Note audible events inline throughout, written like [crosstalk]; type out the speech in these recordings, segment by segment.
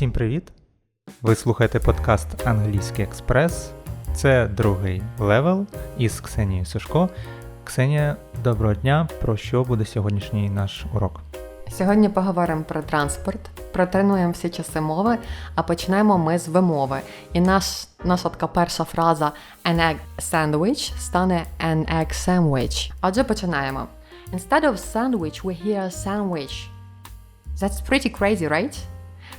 Усім привіт! Ви слухаєте подкаст Англійський Експрес. Це другий левел із Ксенією Сушко. Ксенія, доброго дня. Про що буде сьогоднішній наш урок? Сьогодні поговоримо про транспорт, протренуємо всі часи мови, а почнемо ми з вимови. І наш, наша така перша фраза an egg sandwich стане an egg sandwich. Отже, починаємо. Instead of sandwich, we hear sandwich. That's pretty crazy, right?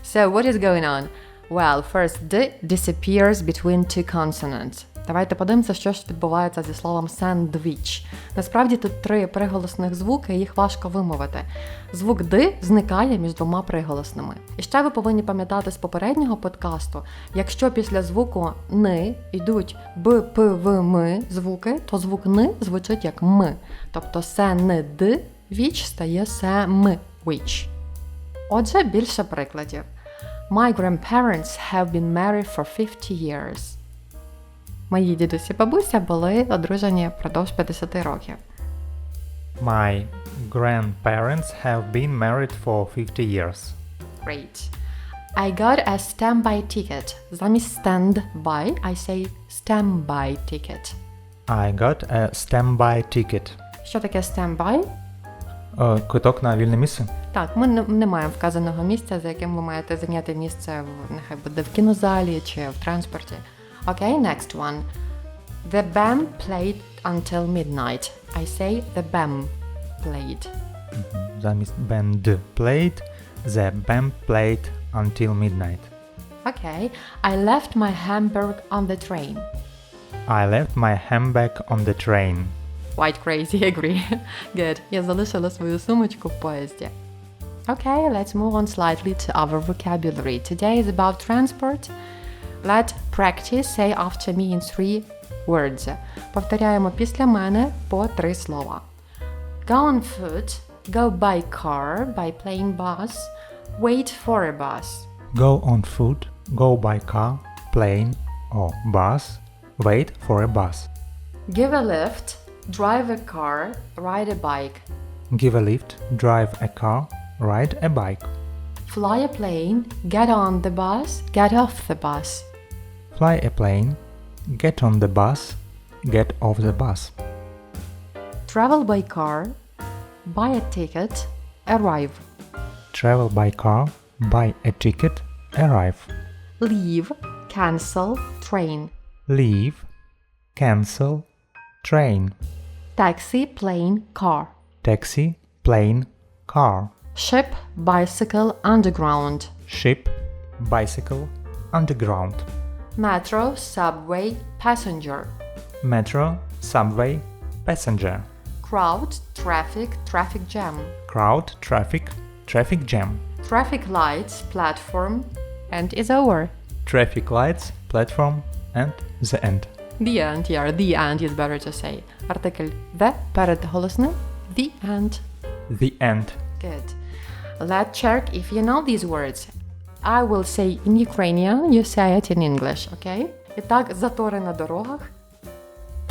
So what is going on? Well, first, D disappears between two consonants. Давайте подивимося, що ж відбувається зі словом sandwich. Насправді тут три приголосних звуки, їх важко вимовити. Звук Д зникає між двома приголосними. І ще ви повинні пам'ятати з попереднього подкасту, якщо після звуку Н йдуть Б, П, В, М звуки, то звук Н звучить як М. Тобто се не Д, віч стає се М. Отже, більше прикладів. My grandparents have been married for 50 years. Мої дідусь і бабуся були одружені впродовж 50 років. My grandparents have been married for 50 years. Great. I got a standby ticket. Замість stand by, I say standby ticket. I got a standby ticket. Що таке standby? Е, Квиток на вільне місце. Так, ми не, не маємо вказаного місця, за яким ви маєте зайняти місце в нехай буде в кінозалі чи в транспорті. Окей, next one. The band played until midnight. I say the band played. Замість band played, the band played until midnight. Okay, I left my hamburg on the train. I left my handbag on the train. Quite crazy, agree. [laughs] Good. Я залишила свою сумочку в поїзді. Okay, let's move on slightly to our vocabulary. Today is about transport. Let's practice say after me in three words. Повторяємо після мене по три слова. Go on foot, go by car, by plane bus, wait for a bus. Go on foot, go by car, plane or bus, wait for a bus. Give a lift, drive a car, ride a bike. Give a lift, drive a car, ride a bike. Fly a plane, get on the bus, get off the bus. Fly a plane, get on the bus, get off the bus. Travel by car, buy a ticket, arrive. Travel by car, buy a ticket, arrive. Leave, cancel, train. Leave, cancel, train. Taxi, plane, car. Taxi, plane, car. Ship, bicycle, underground. Ship, bicycle, underground. Metro, subway, passenger. Metro, subway, passenger. Crowd, traffic, traffic jam. Crowd, traffic, traffic jam. Traffic lights, platform, and is over. Traffic lights, platform, and the end The end, yeah, the end is better to say. Артикль the перед голосним. The end. The end. Good. Let's check if you know these words. I will say in Ukrainian, you say it in English, okay? І так, затори на дорогах,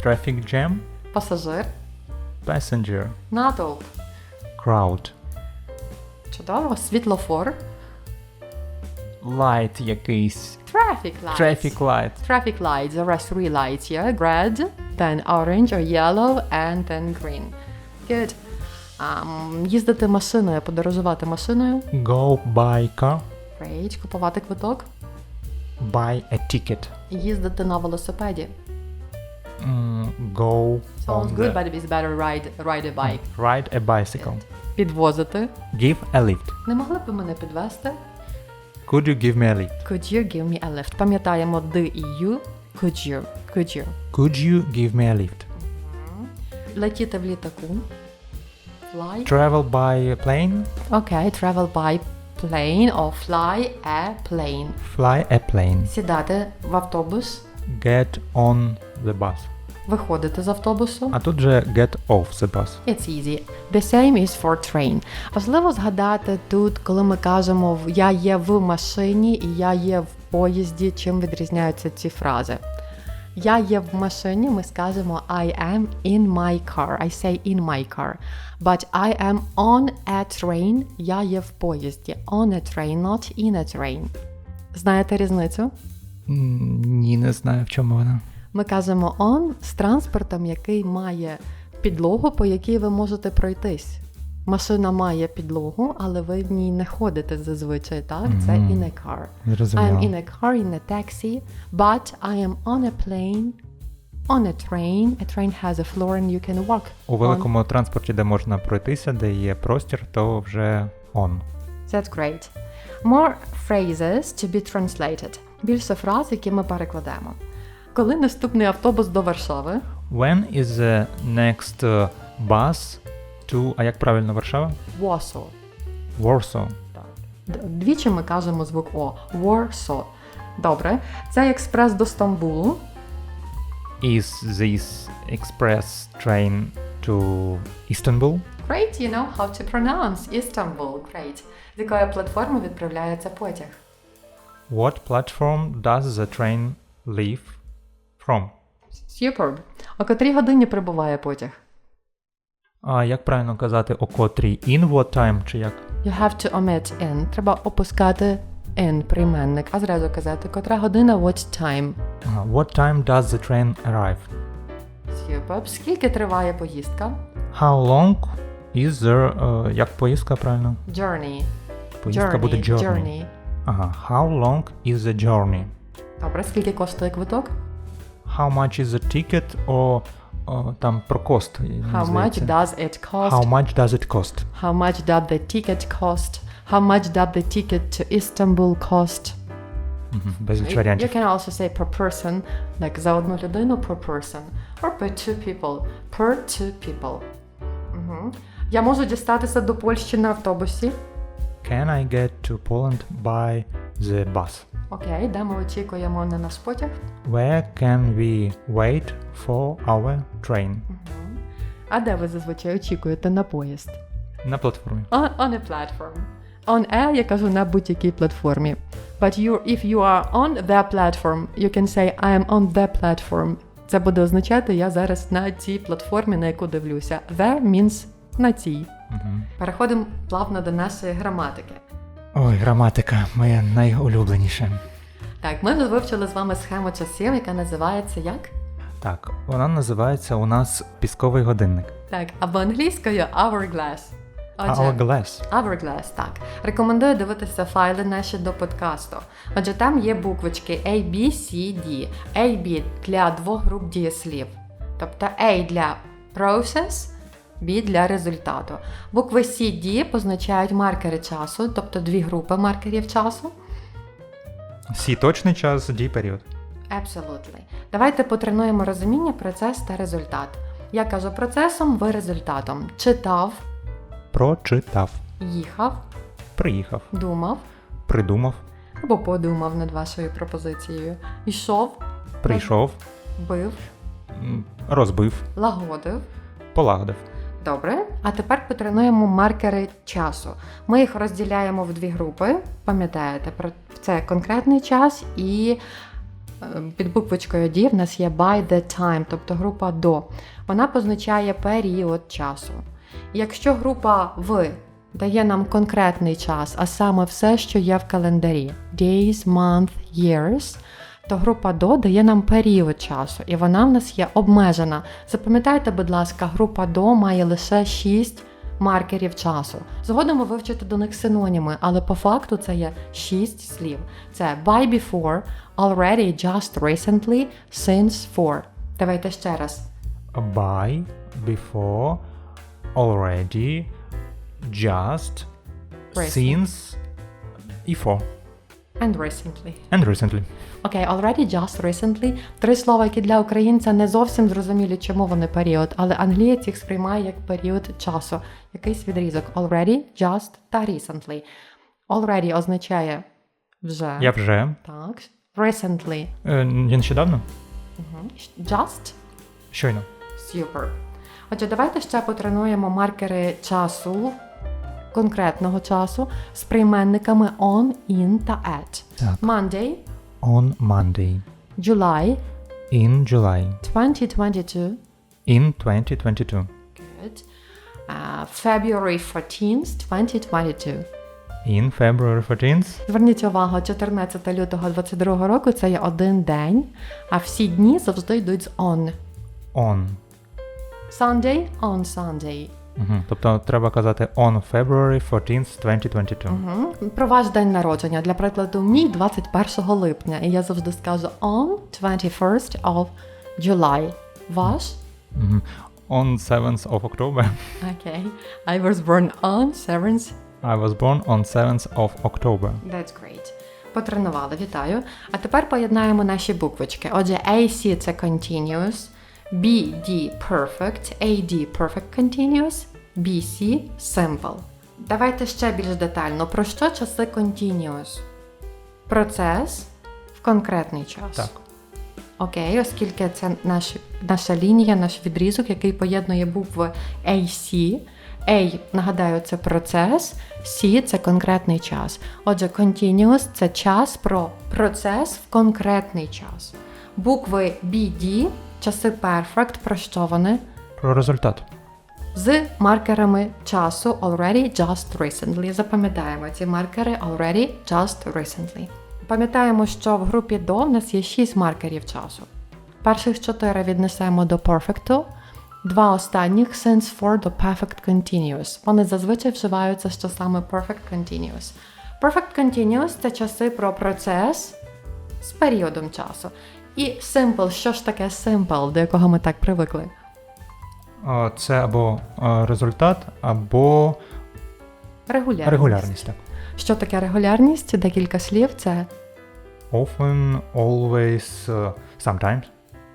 Traffic jam, пасажир, passenger, натовп. crowd. Чудово, світлофор, Light якийсь. traffic lights. Traffic light. Traffic lights, there are three lights, yeah? Red, then orange or yellow, and then green. Good. Um, їздити машиною, подорожувати машиною. Go buy car, Great. Купувати квиток. buy a ticket. Їздити на велосипеді. Mm, go Sounds on good, the- but it's better ride, ride a bike. ride a bicycle. Підвозити. Give a lift. Не могли б ви мене підвести? Could you give me a lift? Could you give me a lift? Пам'ятаємо D і U. Could you? Could you? Could you give me a lift? Летіти в літаку. Fly. Travel by plane, Окей, travel by plane or fly a plane. fly a plane. Сідати в автобус, Get on the bus. Виходити з автобусу. А тут же get off the bus. It's easy. The same is for train. Важливо згадати тут, коли ми кажемо я є в машині і я є в поїзді, чим відрізняються ці фрази. Я є в машині, ми скажемо I am in my car. I say in my car. But I am on a train. Я є в поїзді. On a train, not in a train. Знаєте різницю? Ні, не знаю, в чому вона. Ми кажемо on з транспортом, який має підлогу, по якій ви можете пройтись. Машина має підлогу, але ви в ній не ходите зазвичай, так? Це Мгм. in a car. I am Зрозуміло. in a car, in a taxi, but I am on a plane, on a train. A train has a floor and you can walk. У великому транспорті, де можна пройтися, де є простір, то вже on. on. That's great. More phrases to be translated. Більше фраз, які ми перекладемо. Коли наступний автобус до Варшави? When is the next uh, bus to... А як правильно Варшава? Warsaw. Warsaw. Так. Двічі ми кажемо звук О. Warsaw. Добре. Це експрес до Стамбулу. Is this express train to Istanbul? Great, you know how to pronounce Istanbul. Great. З якої платформи відправляється потяг? What platform does the train leave from? Superb. О котрій годині прибуває потяг? А як правильно казати о котрій? In what time чи як? You have to omit in. Треба опускати in прийменник, а зразу казати, котра година, what time. Ага. What time does the train arrive? Superb. Скільки триває поїздка? How long is there... е, як поїздка правильно? Journey. Поїздка буде journey. journey. Ага. How long is the journey? Добре, скільки коштує квиток? How much is the ticket? О, о там про кост. мені How much здається. does it cost? How much does it cost? How much does the ticket cost? How much does the ticket to Istanbul cost? Мгм, Безліч You варіантів. can also say per person, like за одну людину per person, or per two people, per two people. Угу. Я можу дістатися до Польщі на автобусі. Can I get to Poland by the bus? Окей, де ми очікуємо на наш потяг? Where can we wait for our train? А де ви зазвичай очікуєте на поїзд? На платформі. On, on a platform. On a, я кажу на будь-якій платформі. But you, if you are on the platform, you can say I am on the platform. Це буде означати, я зараз на цій платформі, на яку дивлюся. The means на цій. Мгм. Переходимо плавно до нашої граматики. Ой, граматика, моя найулюбленіша. Так, ми вже вивчили з вами схему часів, яка називається як? Так, вона називається у нас пісковий годинник. Так, або англійською hourglass. Отже, Hourglass. Hourglass, так. Рекомендую дивитися файли наші до подкасту. Отже, там є буквочки A, B, C, D. A, B для двох груп дієслів. Тобто A для process, B для результату. Букви C, D позначають маркери часу, тобто дві групи маркерів часу. Сі точний час, дій період. Absolutely. Давайте потренуємо розуміння процес та результат. Я кажу процесом, ви результатом. Читав, Прочитав. їхав, Приїхав. думав Придумав. або подумав над вашою пропозицією. Йшов, Прийшов. бив, м, Розбив. лагодив. Полагодив. Добре, а тепер потренуємо маркери часу. Ми їх розділяємо в дві групи. Пам'ятаєте, про це конкретний час і е, під буквочкою D в нас є by the time, тобто група до. Вона позначає період часу. Якщо група в дає нам конкретний час, а саме все, що є в календарі days, month, years, то група до дає нам період часу, і вона в нас є обмежена. Запам'ятайте, будь ласка, група до має лише 6 маркерів часу. Згодом ви вивчите до них синоніми, але по факту це є 6 слів. Це by before, already, just recently, since for. Давайте ще раз. By, before, already, just, Recent. since і for. And recently. And recently. Окей, already, just, recently. Три слова, які для українця не зовсім зрозумілі, чому вони період, але англієць їх сприймає як період часу. Якийсь відрізок. Already, just та recently. Already означає вже. Я вже. Так. Recently. Е, я нещодавно? Мгм. Just. Щойно. Super. Отже, давайте ще потренуємо маркери часу, конкретного часу з прийменниками on, in та at. Так. Monday, On Monday. July, In July. 2022. In 2022. Good. Uh, February 14th, 2022. In February 14th. Зверніть увагу, 14 лютого 22 року це є один день, а всі дні завжди йдуть з on. On. Sunday on Sunday. Угу. Тобто треба казати on February 14th, 2022. Угу. Про ваш день народження. Для прикладу, мій 21 липня, і я завжди скажу on 21st of July. Ваш? Мгм. On 7th of October. Окей. I was born on 7th. I was born on 7th of October. That's great. Потренували, вітаю. А тепер поєднаємо наші буквочки. Отже, AC це continuous, BD perfect, AD perfect continuous, BC simple. Давайте ще більш детально. Про що часи continuous? Процес в конкретний час. Так. Окей, оскільки це наш, наша лінія, наш відрізок, який поєднує букви AC. A, нагадаю, це процес, C це конкретний час. Отже, continuous це час про процес в конкретний час. Букви BD, часи perfect, про що вони? Про результат. З маркерами часу already just recently. Запам'ятаємо ці маркери already just recently. Пам'ятаємо, що в групі до в нас є 6 маркерів часу. Перших 4 віднесемо до perfect, два останніх since for до perfect continuous. Вони зазвичай вживаються з часами perfect continuous. Perfect continuous це часи про процес з періодом часу. І simple, що ж таке simple, до якого ми так привикли? Це або результат, або Регулярність. регулярність. Так. Що таке регулярність? Декілька слів це Often, always, е, sometimes.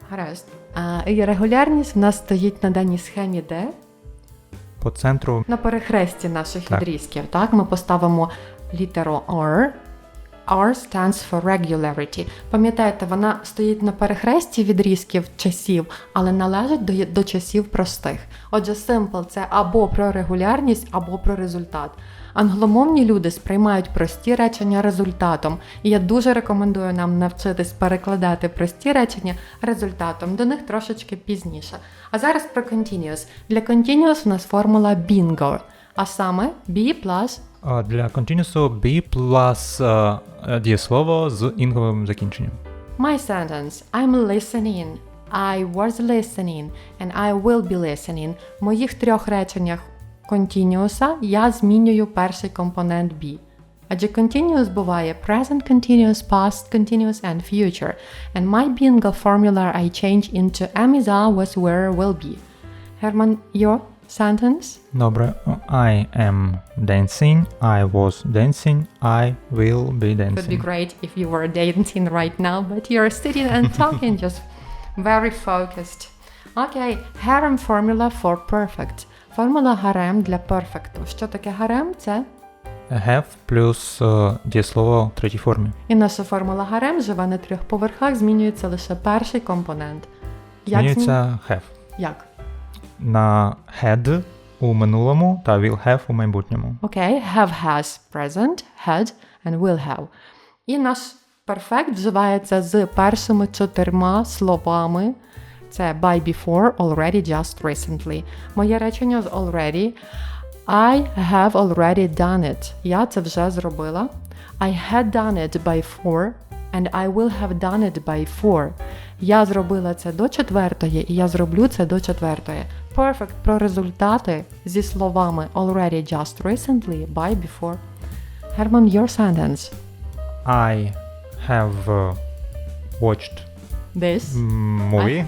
гаразд. А, і регулярність в нас стоїть на даній схемі, де По центру на перехресті наших Так. відрізків. Так, ми поставимо літеру R. R stands for regularity. Пам'ятаєте, вона стоїть на перехресті відрізків часів, але належить до, до часів простих. Отже, simple – це або про регулярність, або про результат. Англомовні люди сприймають прості речення результатом, і я дуже рекомендую нам навчитись перекладати прості речення результатом. До них трошечки пізніше. А зараз про continuous. Для continuous у нас формула bingo, а саме B plus для continuous be плюс е, е, дієслово з інговим закінченням. My sentence I'm listening. I was listening and I will be listening. В моїх трьох реченнях continuous я змінюю перший компонент be. Адже continuous буває present continuous, past continuous and future. And my bingo formula I change into am is are was were will be. Herman, your sentence? Добре. I am dancing, I was dancing, I will be It would be dancing. great if you were dancing right now, but you're sitting and talking, [laughs] just very focused. Okay, harem formula for perfect. Формула гарем для перфекту. Що таке гарем? Це Have плюс е, дієслово в третій формі. і наша формула гарем живе на трьох поверхах, змінюється лише перший компонент. Як змін- Змінюється have. Як? На had у минулому та will have у майбутньому. Окей, have has present, had and will have. І наш перфект вживається з першими чотирма словами. Це by before, already, just recently. Моє речення з already. I have already done it. Я це вже зробила. I had done it by four, and I will have done it by four. Я зробила це до четвертої, і я зроблю це до четвертої. Perfect про результати зі словами already, just recently, by before. Herman, your sentence. I have uh, watched This. mm, movie.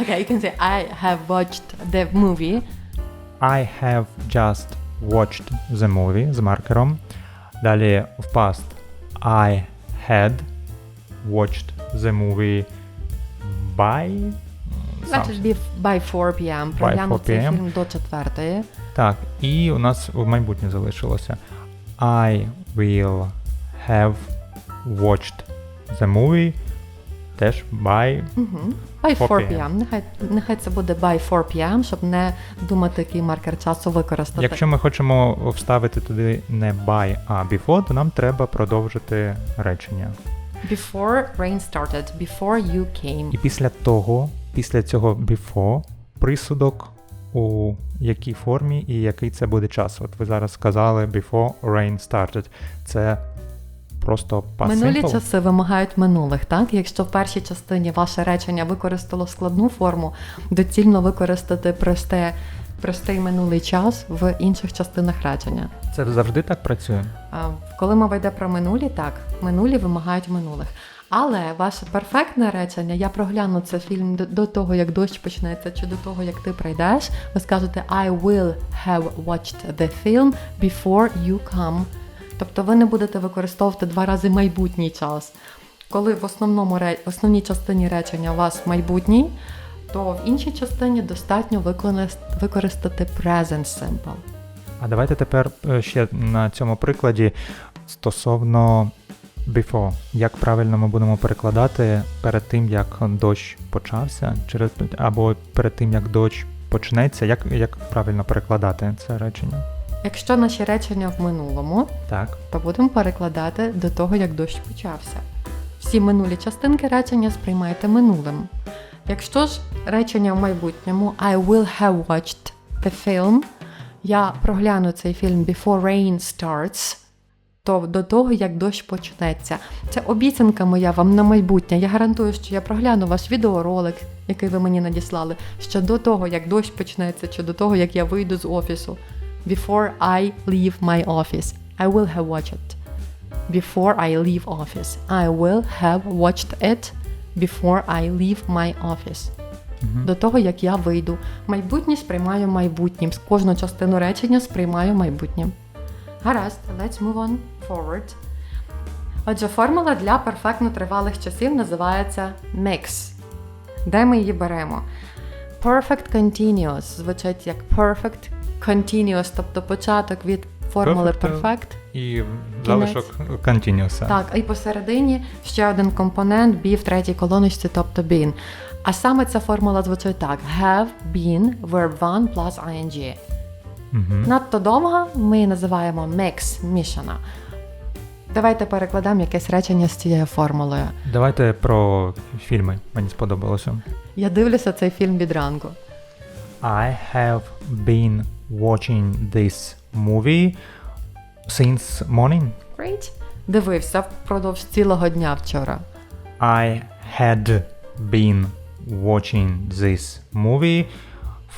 Okay, you can say I have watched the movie. I have just watched the movie з маркером. Далі в past. I had watched the movie by. It by 4 p.m. Прогляну цей фільм до четвертої. Так, і у нас в майбутнє залишилося. I will have watched the movie теж by. Угу. By 4 4 p.m. Нехай, нехай це буде by 4 p.m., щоб не думати, який маркер часу використати. Якщо ми хочемо вставити туди не by, а before, то нам треба продовжити речення. Before rain started, before you came. І після того, після цього before, присудок у якій формі і який це буде час. От ви зараз сказали before rain started. Це просто past Минулі simple? часи вимагають минулих, так? Якщо в першій частині ваше речення використало складну форму, доцільно використати просте, простий минулий час в інших частинах речення. Це завжди так працює? Коли мова йде про минулі, так, минулі вимагають минулих. Але ваше перфектне речення, я прогляну цей фільм до, того, як дощ почнеться, чи до того, як ти прийдеш, ви скажете I will have watched the film before you come. Тобто ви не будете використовувати два рази майбутній час. Коли в основному основній частині речення у вас майбутній, то в іншій частині достатньо використати present simple. А давайте тепер е, ще на цьому прикладі стосовно before. Як правильно ми будемо перекладати перед тим, як дощ почався, через або перед тим, як дощ почнеться, як, як правильно перекладати це речення? Якщо наші речення в минулому, Так. то будемо перекладати до того, як дощ почався. Всі минулі частинки речення сприймайте минулим. Якщо ж речення в майбутньому I will have watched the film, я прогляну цей фільм before rain starts, то до того, як дощ почнеться. Це обіцянка моя вам на майбутнє. Я гарантую, що я прогляну ваш відеоролик, який ви мені надіслали, ще до того, як дощ почнеться, чи до того, як я вийду з офісу. Before I leave my office, I will have watched it. Before I leave office, I will have watched it before I leave my office. Мгм. До того, як я вийду. Майбутнє сприймаю майбутнім. Кожну частину речення сприймаю майбутнім. Гаразд, let's move on forward. Отже, формула для перфектно тривалих часів називається mix. Де ми її беремо? Perfect continuous звучить як perfect continuous, тобто початок від формули Perfect, perfect. І залишок continuous. Так, і посередині ще один компонент be в третій колоночці, тобто been. А саме ця формула звучить так: have been verb 1 plus ing. Угу. Надто довга ми називаємо mix, мішана. Давайте перекладемо якесь речення з цією формулою. Давайте про фільми. Мені сподобалося. Я дивлюся цей фільм від ранку. I have been watching this movie since morning. Great. Дивився впродовж цілого дня вчора. I had been watching this movie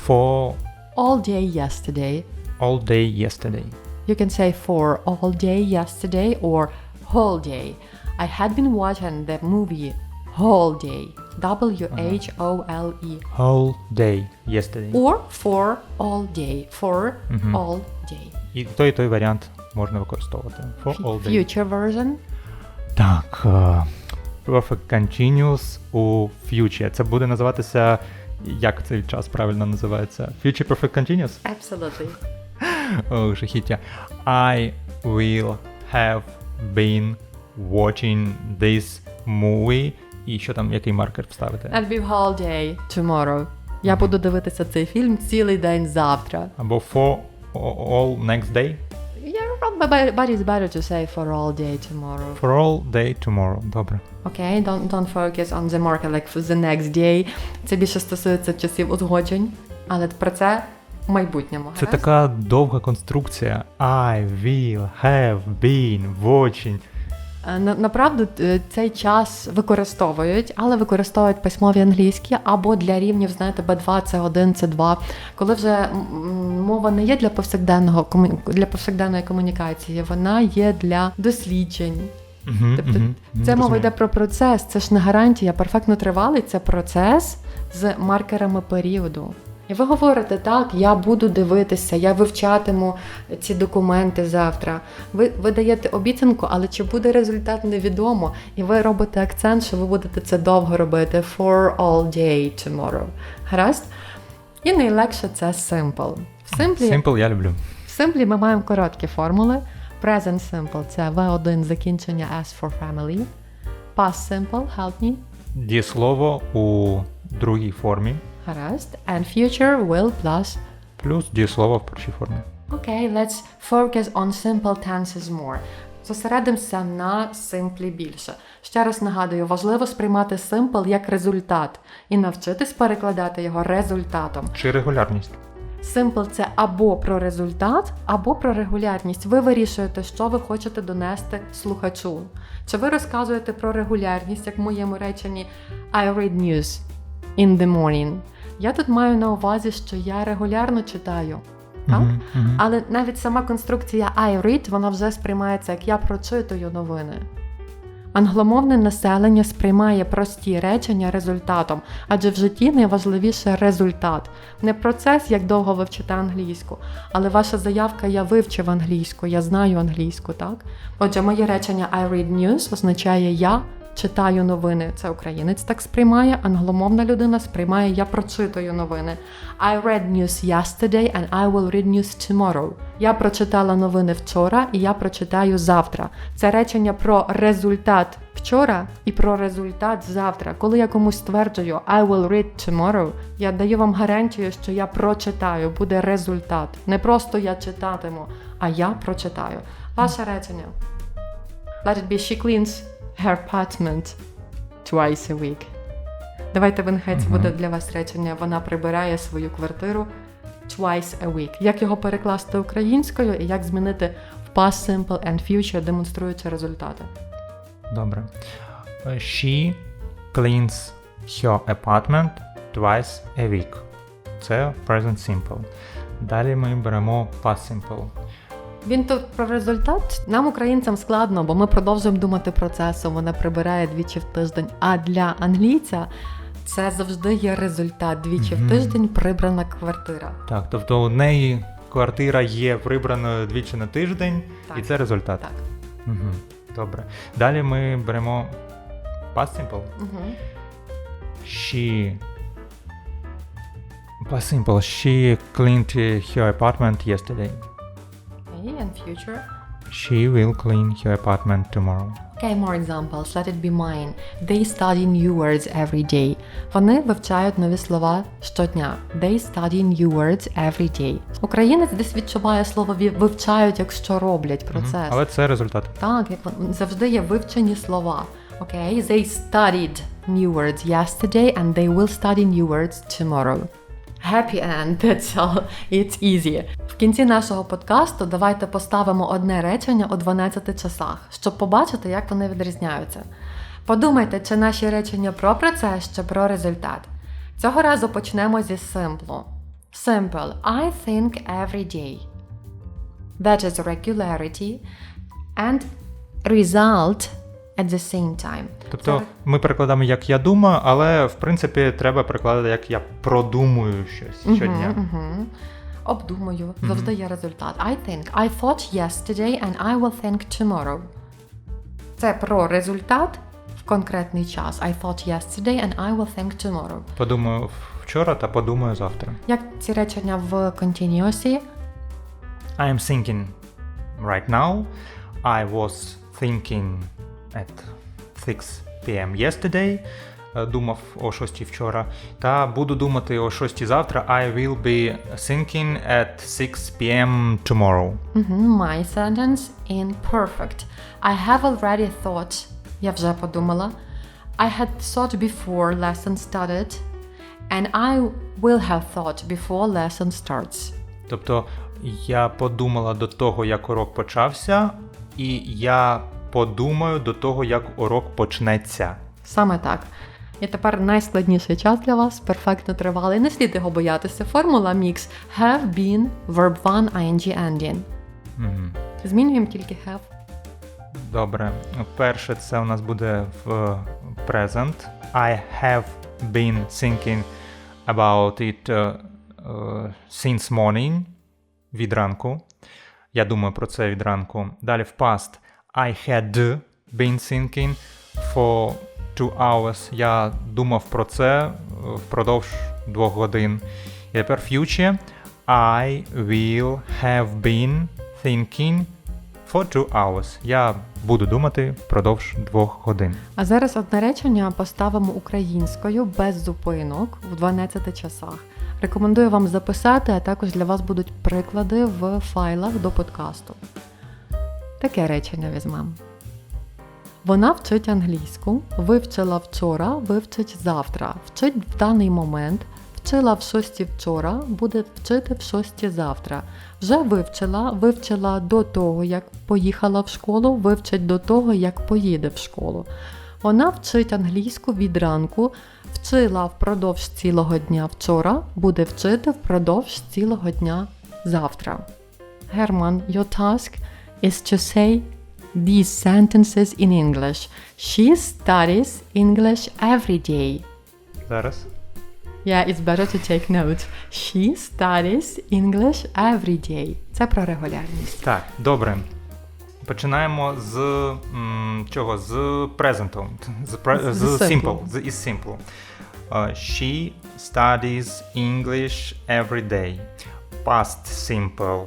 for All day yesterday. all day yesterday. You can say for all day yesterday or whole day. I had been watching the movie whole day. W H O L E. Whole day yesterday. Or for all day. For Мгм. all day. І той і той варіант можна використовувати. For all day. Future version. Так. е, Perfect continuous у future. Це буде називатися. Як цей час правильно називається? Future Perfect Continuous? Absolutely. О, жахіття. I will have been watching this movie. І що там, який маркер вставити? I'll be whole day tomorrow. Я буду дивитися цей фільм цілий день завтра. Або for all next day? Yeah, but it's better to say for all day tomorrow. For all day tomorrow. Добре. Okay, don't, don't focus on the marker like for the next day. Це більше стосується часів узгоджень, але про це в майбутньому. Це гаразд? така довга конструкція. I will have been watching. Е, На, направду е, цей час використовують, але використовують письмові англійські або для рівнів, знаєте, B2, C1, C2. Коли вже мова не є для повсякденного для повсякденної комунікації, вона є для досліджень. Тобто Це мова йде про процес, це ж не гарантія. Перфектно тривалий це процес з маркерами періоду. І ви говорите, так, я буду дивитися, я вивчатиму ці документи завтра. Ви, ви даєте обіцянку, але чи буде результат, невідомо. І ви робите акцент, що ви будете це довго робити for all day tomorrow. Гаразд? І найлегше це simple. В simple, Simple я люблю. в simple ми маємо короткі формули. Present simple це V1 закінчення S for family. Past simple, help me. Дієслово у другій формі, Гаразд. And future will plus. плюс дієслово в першій формі. Okay, let's focus on simple tenses more. Зосередимося на simple більше. Ще раз нагадую, важливо сприймати simple як результат і навчитись перекладати його результатом. Чи регулярність? Simple – це або про результат, або про регулярність. Ви вирішуєте, що ви хочете донести слухачу. Чи ви розказуєте про регулярність, як в моєму реченні I read news in the morning. Я тут маю на увазі, що я регулярно читаю. Так? Мгм, мгм. Але навіть сама конструкція I read, вона вже сприймається як я прочитую новини. Англомовне населення сприймає прості речення результатом, адже в житті найважливіше результат. Не процес, як довго ви вчите англійську, але ваша заявка я вивчив англійську, я знаю англійську, так? Отже, моє речення I read news означає я читаю новини. Це українець так сприймає, англомовна людина сприймає я прочитую новини. I read news yesterday and I will read news tomorrow. Я прочитала новини вчора і я прочитаю завтра. Це речення про результат вчора і про результат завтра. Коли я комусь стверджую I will read tomorrow, я даю вам гарантію, що я прочитаю, буде результат. Не просто я читатиму, а я прочитаю. Ваше речення. Let it be she cleans apartment twice a week. Давайте ви нехай це буде для вас речення. Вона прибирає свою квартиру twice a week. Як його перекласти українською і як змінити в past simple and future, демонструючи результати. Добре. She cleans her apartment twice a week. Це present simple. Далі ми беремо past simple. Він тут про результат. Нам, українцям, складно, бо ми продовжуємо думати процесом. Вона прибирає двічі в тиждень. А для англійця це завжди є результат. Двічі Мгм. в тиждень прибрана квартира. Так, тобто у неї квартира є прибраною двічі на тиждень, Так. і це результат. Так. Угу. Добре. Далі ми беремо past simple. Угу. She. Past simple. She cleaned her apartment yesterday. Okay, and future. She will clean her apartment tomorrow. Okay, more examples. Let it be mine. They study new words every day. Вони вивчають нові слова щодня. They study new words every day. Українець десь відчуває слово «ві- вивчають, якщо роблять Мгм. процес. Але це результат. Так, як вон- завжди є вивчені слова. Окей, they studied new words yesterday and they will study new words tomorrow. Happy end, [laughs] that's all. It's easy. В кінці нашого подкасту давайте поставимо одне речення у 12 часах, щоб побачити, як вони відрізняються. Подумайте, чи наші речення про процес чи про результат. Цього разу почнемо зі simple. Simple. I think every day. That is regularity and result at the same time. Тобто Це- ми перекладаємо як я думаю, але в принципі треба перекладати як я продумую щось щодня. Мгм, мгм. Обдумую. Завжди є результат. I think. I thought yesterday and I will think tomorrow. Це про результат в конкретний час. I thought yesterday and I will think tomorrow. Подумаю вчора та подумаю завтра. Як ці речення в continuous? I am thinking right now. I was thinking at 6 p.m. yesterday. Е, Думав о 6 вчора. Та буду думати о 6 завтра. I will be thinking at 6 p.m. tomorrow. My sentence in perfect. I have already thought. Я вже подумала. I had thought before lesson started. And I will have thought before lesson starts. Тобто я подумала до того, як урок почався, і я подумаю до того, як урок почнеться. Саме так. І тепер найскладніший час для вас, перфектно тривалий. Не слід його боятися. Формула мікс have been, verb 1, ing ending. Мгм. Змінюємо тільки have. Добре. Перше, це у нас буде в present. I have been thinking about it uh, uh, since morning. Від ранку. Я думаю про це від ранку. Далі в past. I had been thinking for two hours. Я думав про це е, впродовж двох годин. І тепер future. I will have been thinking for two hours. Я буду думати впродовж двох годин. А зараз одне речення поставимо українською без зупинок в 12 часах. Рекомендую вам записати, а також для вас будуть приклади в файлах до подкасту. Таке речення візьмемо. Вона вчить англійську, вивчила вчора, вивчить завтра, вчить в даний момент, Вчила в шості вчора, буде вчити в шості завтра. Вже вивчила, вивчила до того, як поїхала в школу, вивчить до того, як поїде в школу. Вона вчить англійську від ранку, вчила впродовж цілого дня вчора, буде вчити впродовж цілого дня завтра. Herman, your task is to say these sentences in English. She studies English every day. Зараз. Yeah, it's better to take notes. She studies English every day. Це про регулярність. Так, добре. Починаємо з м, чого? З present. З, пре- З- з з simple. simple. З is simple. Uh, she studies English every day. Past simple.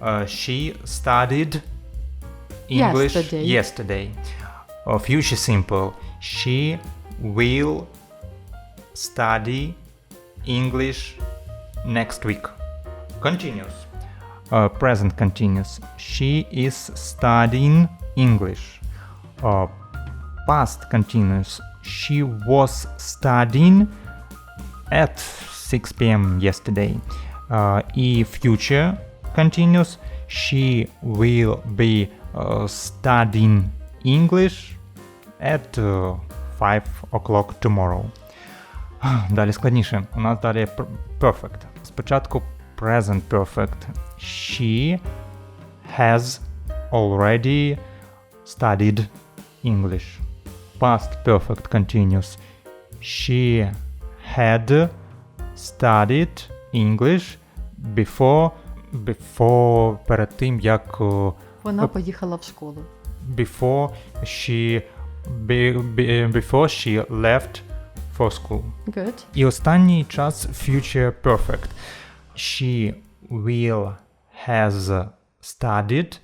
Uh, she studied English Yesterday. yesterday. Uh, future simple. She will study English next week. Continuous. Uh, present continuous. She is studying English. Uh, past continuous. She was studying at 6 p.m. yesterday. Uh, і future continuous. She will be studying English at uh, 5 o'clock tomorrow. [sighs] Далі складніше. У нас далі пр- perfect. Спочатку present perfect. She has already studied English. Past perfect continuous. She had studied English before before перед тим як о, Вона поїхала в школу. before she be, be, before she left for school. Good. І останній час future perfect. She will has studied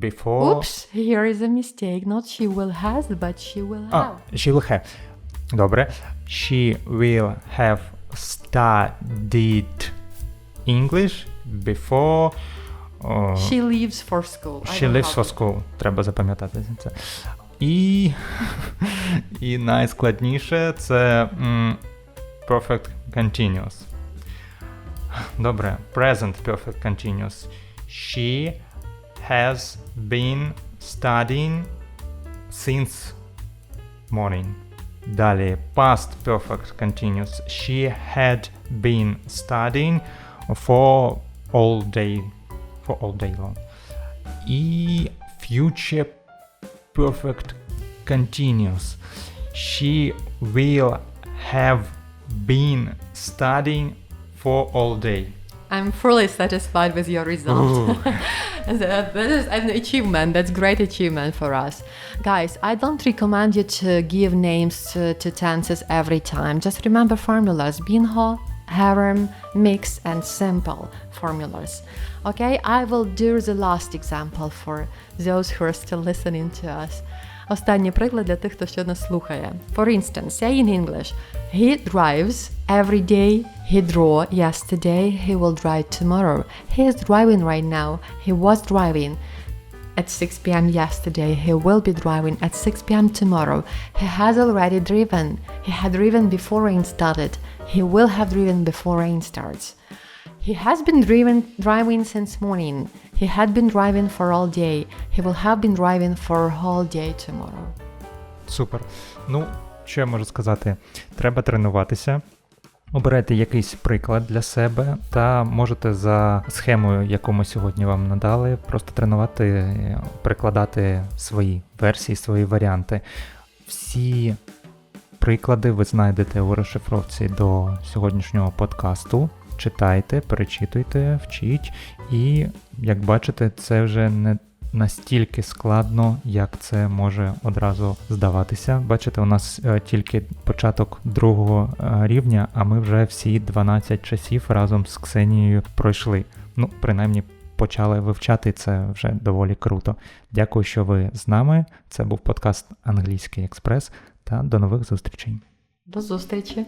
before. Oops, here is a mistake. Not she will has, but she will А, have. she will have. Добре. She will have studied English before. о, She leaves for school. I She will lives help for you. school. Треба запам'ятати це. І, і найскладніше це м, perfect continuous. Добре. Present perfect continuous. She has been studying since morning. Далі past perfect continuous. She had been studying for all day for all day long. І future perfect continuous. She will have been studying for all day. I'm fully satisfied with your result. [laughs] That is an achievement. That's great achievement for us. Guys, I don't recommend you to give names to, to tenses every time. Just remember formulas. Binho, harem, mix, and simple formulas. Okay, I will do the last example for those who are still listening to us. Останній приклад для тих, хто ще нас слухає. For instance, say in English, he drives every day, he drew yesterday, he will drive tomorrow. He is driving right now, he was driving at 6 p.m. yesterday, he will be driving at 6 p.m. tomorrow. He has already driven, he had driven before rain started, he will have driven before rain starts. He has been driven, driving since morning. He had been driving for all day. He will have been driving for a whole day tomorrow. Супер. Ну, що я можу сказати? Треба тренуватися. Оберете якийсь приклад для себе та можете за схемою, яку ми сьогодні вам надали, просто тренувати, прикладати свої версії, свої варіанти. Всі приклади ви знайдете у розшифровці до сьогоднішнього подкасту. Читайте, перечитуйте, вчіть, і як бачите, це вже не настільки складно, як це може одразу здаватися. Бачите, у нас е, тільки початок другого е, рівня, а ми вже всі 12 часів разом з Ксенією пройшли. Ну, принаймні, почали вивчати це вже доволі круто. Дякую, що ви з нами. Це був подкаст Англійський експрес. Та до нових зустрічей. До зустрічі!